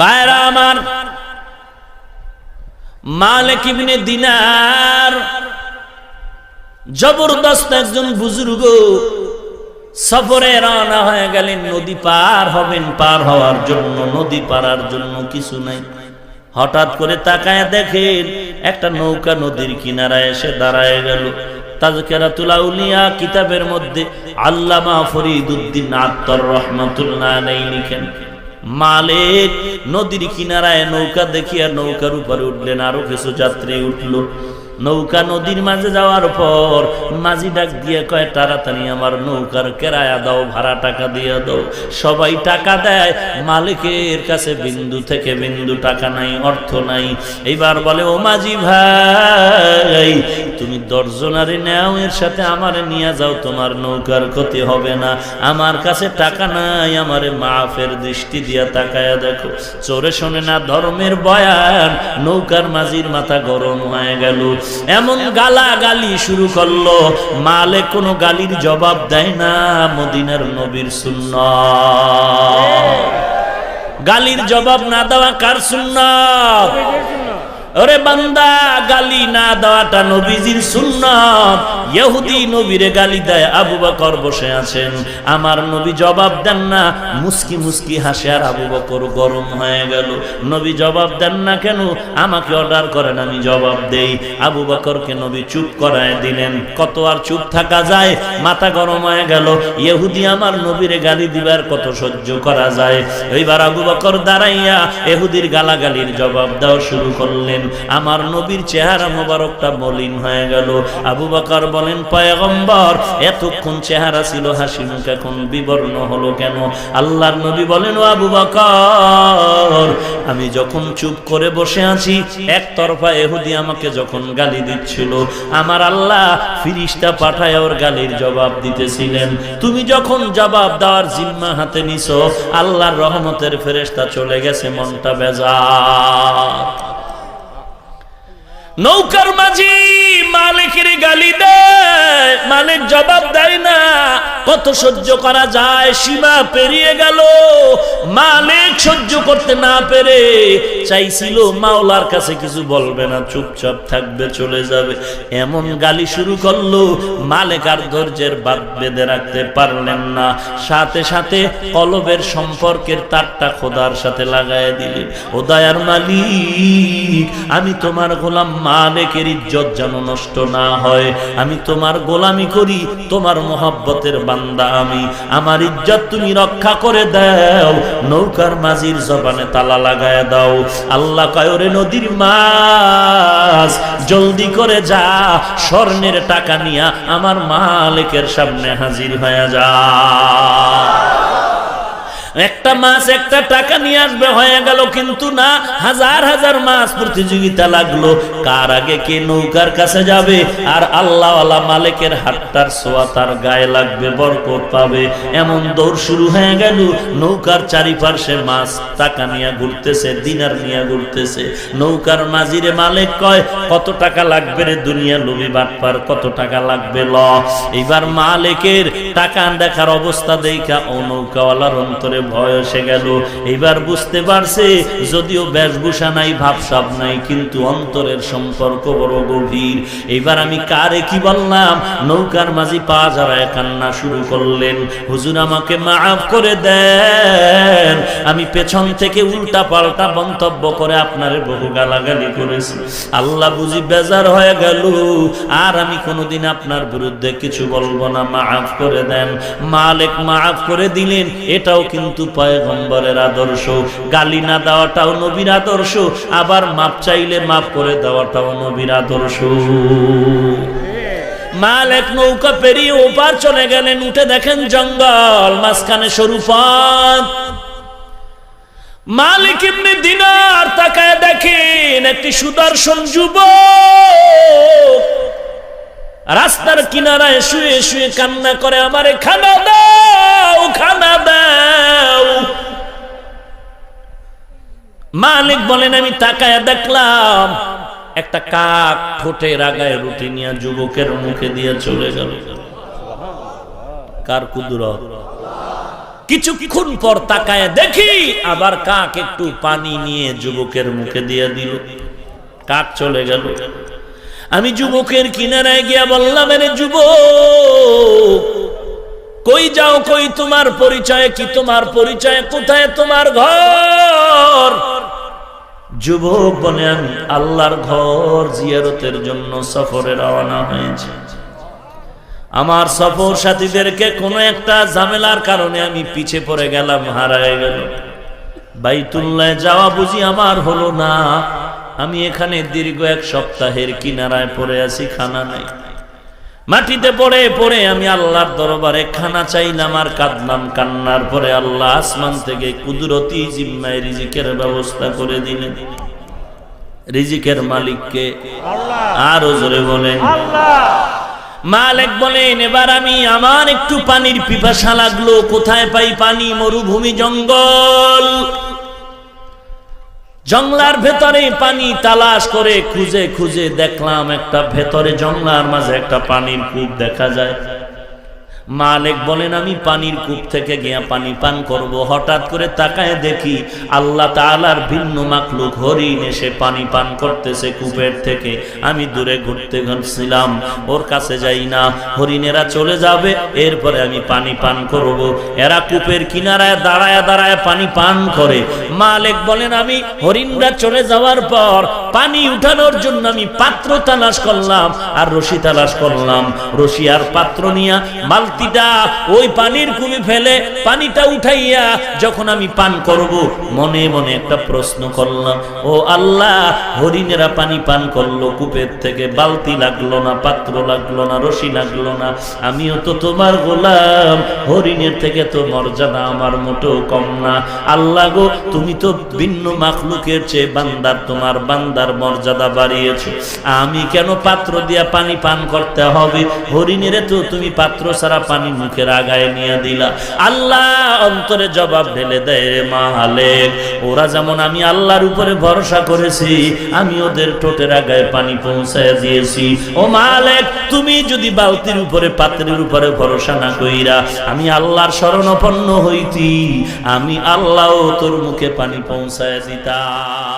ভাইরা আমার, মালিক ইবনে দিনার জবরদস্ত একজন বুজুর্গ সফরে রওনা হয়ে গেলেন, নদী পার হবেন, পার হওয়ার জন্য, নদী পারার জন্য কিছু নাই। হঠাৎ করে তাকায় দেখেন একটা নৌকা নদীর কিনারায় এসে দাঁড়ায় গেল। তাজকেরাতুল আউলিয়া কিতাবের মধ্যে আল্লামা ফরিদুদ্দিন আত্মর রহমাতুল্লাহ আলাই লিখেন মালিক নদীর কিনারায় নৌকা দেখিয়া নৌকার উপরে উঠলেন আরও কিছু যাত্রী উঠল। নৌকা নদীর মাঝে যাওয়ার পর মাঝি ডাক দিয়ে কয়, তাড়াতাড়ি আমার নৌকার কেরায়া দাও, ভাড়া টাকা দিয়ে দাও। সবাই টাকা দেয়, মালিকের কাছে বিন্দু থেকে বিন্দু টাকা নাই, অর্থ নাই। এইবার বলে, ও মাঝি ভাই, তুমি দর্জনারে নেও, এর সাথে আমারে নিয়ে যাও, তোমার নৌকার ক্ষতি হবে না। আমার কাছে টাকা নাই, আমারে মাফের দৃষ্টি দিয়া তাকায়া দেখো। চোরে শোনে না, ধর্মের বয়ান, নৌকার মাঝির মাথা গরম হয়ে গেল। এমন গালা গালি শুরু করল। মালে কোনো গালির জবাব দেয় না, মদিনার নবীর শূন্য গালির জবাব না দেওয়া কার শূন্য ওরে বান্দা, গালি না দেওয়াটা নবীজির সুন্নত। ইহুদি নবীরে গালি দেয়, আবু বকর বসে আছেন। আমার নবী জবাব দেন না, মুস্কি মুস্কি হাসে, আর আবু বকর গরম হয়ে গেল। নবী জবাব দেন না কেন? আমাকে অর্ডার করেন, আমি জবাব দেই। আবু বকরকে নবী চুপ করায় দিলেন। কত আর চুপ থাকা যায়? মাথা গরম হয়ে গেল। ইহুদি আমার নবীরে গালি দিবার কত সহ্য করা যায়? এইবার আবু বকর দাঁড়াইয়া এহুদির গালাগালির জবাব দেওয়া শুরু করলেন। আমার নবীর চেহারা মোবারকটা মলিন হয়ে গেল। আবু বকর বলেন, পয়গম্বর, এতক্ষণ চেহারা ছিল হাসি মুখ, এখন বিবর্ণ হলো কেন? আল্লাহর নবী বলেন, ও আবু বকর, আমি যখন চুপ করে বসে আছি, একতরফা এহুদি আমাকে যখন গালি দিচ্ছিল, আমার আল্লাহ ফিরিস্তা পাঠায় ওর গালির জবাব দিতেছিলেন। তুমি যখন জবাব দেওয়ার জিম্মা হাতে নিছো, আল্লাহর রহমতের ফেরেশতা চলে গেছে, মনটা বেজা নৌকার মাঝি মালিকের গালি দেয় মালিক জবাব দেয় না। কত সহ্য করা যায়, সীমা পেরিয়ে গেল। মালিক সহ্য করতে না পেরে চাইছিল, মাওলার কাছে কিছু বলবে না, চুপচাপ থাকবে, চলে যাবে। এমন গালি শুরু করল, মালিক আর ধৈর্যের বাদ বেঁধে রাখতে পারলেন না। সাথে সাথে কলবের সম্পর্কের তারটা খোদার সাথে লাগায় দিলেন। ও দয়ার মালিক, আমি তোমার গোলাম মালিকের ইজ্জত যেন নষ্ট না হয়। আমি তোমার গোলামি করি, তোমার মোহাব্বতের বান্দা আমি। আমার ইজ্জত তুমি রক্ষা করে দাও। নৌকার মাঝির জবানে তালা লাগায় দাও। আল্লাহ কায়রে নদীর মাছ, জলদি করে যা। স্বর্ণের টাকা নিয়া আমার মালিকের সামনে হাজির হয়ে যা। একটা মাছ একটা টাকা নিয়ে আসবে, হয়ে গেল কিন্তু না, হাজার হাজার মাছ প্রতিযোগিতা লাগল। কার আগে কে নৌকার কাছে যাবে? আর আল্লাহওয়ালা মালিকের হাতটার সোয়া তার গায়ে লাগবে, বরকত পাবে। এমন দৌড় শুরু হয়ে গেল, নৌকার চারিপাশে মাছ টাকা নিয়ে ঘুরতেছে, দিনার নিয়ে ঘুরতেছে। নৌকার মাঝিরে মালিক কয়, কত টাকা লাগবে রে দুনিয়া লোভি বাটপার? কত টাকা লাগবে ল? এবার মালিকের টাকা দেখার অবস্থা দেখা ও নৌকাওয়ালার অন্তরে ভয় এসে গেল, এবার বুঝতে পারছে, যদিও বেশভূষা নাই, ভাবসাব নাই, কিন্তু অন্তরের সম্পর্ক বড় গভীর। এবার আমি কারে কি বললাম? নৌকার মাঝি পা কান্না শুরু করলেন, হুজুর, আমাকে মাফ করে দেন। আমি পেছন থেকে উল্টা পাল্টা মন্তব্য করে আপনারে বহু গালাগালি করেছি। আল্লাহ বুঝি বেজার হয়ে গেল। আর আমি কোনোদিন আপনার বিরুদ্ধে কিছু বলব না। মাফ করে দেন। মালিক মাফ করে দিলেন। এটাও কিন্তু পয়গম্বরের আদর্শ, গালি না দেওয়াটাও নবীর আদর্শ, আবার মাপ চাইলে মাফ করে দেওয়াটাও নবীর আদর্শ। মালিক নৌকা পেরিয়ে ওপার চলে গেলেন, উঠে দেখেন জঙ্গল, মাঝখানে সরু মালিক ইবনে দিনার তাকায় দেখেন একটি সুদর্শন যুবক। রাস্তার কিনারায় শুয়ে শুয়ে কান্না করে, আমারে খানা দাও খানা দাও। মালিক বলেন, আমি তাকায় দেখলাম, একটা কাক ঠোঁটে রাগায় রুটি নিয়ে যুবকের মুখে দিয়ে চলে গেল। কার কুদুরত? কিছুক্ষণ পর তাকায় দেখি, আবার কাক একটু পানি নিয়ে যুবকের মুখে দিয়ে দিল। কাক চলে গেল। আমি যুবকের কিনারায় গিয়া বললাম, এর কই যাও, কই তোমার পরিচয়, কি তোমার পরিচয়, কোথায় তোমার ঘর? যুবক বলে, আমি আল্লাহর ঘর জিয়ারতের জন্য সফরে রওনা হয়েছে। আমার সফর সাথীদেরকে কোনো একটা ঝামেলার কারণে আমি পিছে পড়ে গেলাম, হারায় গেল বাইতুল্লাহ যাওয়া বুঝি আমার হলো না। আমি এখানে দীর্ঘ এক সপ্তাহের কিনারায় পড়ে আছি, খানা নাই। মাটিতে পড়ে পড়ে আমি আল্লাহর দরবারে খানা চাইলাম আর কাঁদলাম। কান্নার পরে আল্লাহ আসমান থেকে কুদরতি জিম্মায় রিজিকের ব্যবস্থা করে দিলেন। রিজিকের মালিককে আরও জোরে বলেন। মালিক বলেন, এবার আমি আমার একটু পানির পিপাসা লাগল। কোথায় পাই পানি? মরুভূমি জঙ্গল। জংলার ভেতরে পানি তালাশ করে খুঁজে খুঁজে দেখলাম একটা ভেতরে জংলার মাঝে একটা পানির কূপ দেখা যায়। মালিক বলেন, আমি পানির কূপ থেকে গিয়া পানি পান করব। হঠাৎ করে তাকায় দেখি আল্লাহ তাআলার ভিন্ন মাকলুক হরিণ এসে পানি পান করতেছে কূপের থেকে। আমি দূরে ঘুরতে ঘুরছিলাম ওর কাছে যাই না। হরিণেরা চলে যাবে, এরপরে আমি পানি পান করব। এরা কূপের কিনারায় দাঁড়ায় দাঁড়ায় পানি পান করে। মালিক বলেন, আমি হরিণরা চলে যাওয়ার পর পানি উঠানোর জন্য আমি পাত্র তালাশ করলাম আর রশি তালাশ করলাম। রশি আর পাত্র নিয়া বালতিটা ওই পানির কুমি ফেলে পানিটা উঠাইয়া যখন আমি পান করব, মনে মনে একটা প্রশ্ন করলাম, ও আল্লাহ, হরিণেরা পানি পান করল কূপের থেকে, বালতি লাগল না, পাত্র লাগল না, রশি লাগল না, আমিও তো তোমার গোলাম, হরিণের থেকে তো মর্যাদা আমার মোটেও কম না, আল্লাহ গো, তুমি তো ভিন্ন মাখলুকের চেয়ে বান্দার, তোমার বান্দার মর্যাদা বাড়িয়েছো, আমি কেন পাত্র দিয়া পানি পান করতে হবে, হরিণের তো তুমি পাত্র ছাড়া পানি মুখের আগায় নিয়ে দিলা। আল্লাহ অন্তরে জবাব ঢেলে দেয়, রে মালিক ওরা যেমন আমি আল্লাহর উপরে ভরসা করেছি, আমি ওদের টোটের আগায় পানি পৌঁছায় দিয়েছি। ও মালিক তুমি যদি বালতির উপরে, পাত্রের উপরে ভরসা না কইরা আমি আল্লাহর শরণাপন্ন হইতি, আমি আল্লাহ তোর মুখে পানি পৌঁছায় দিতাম।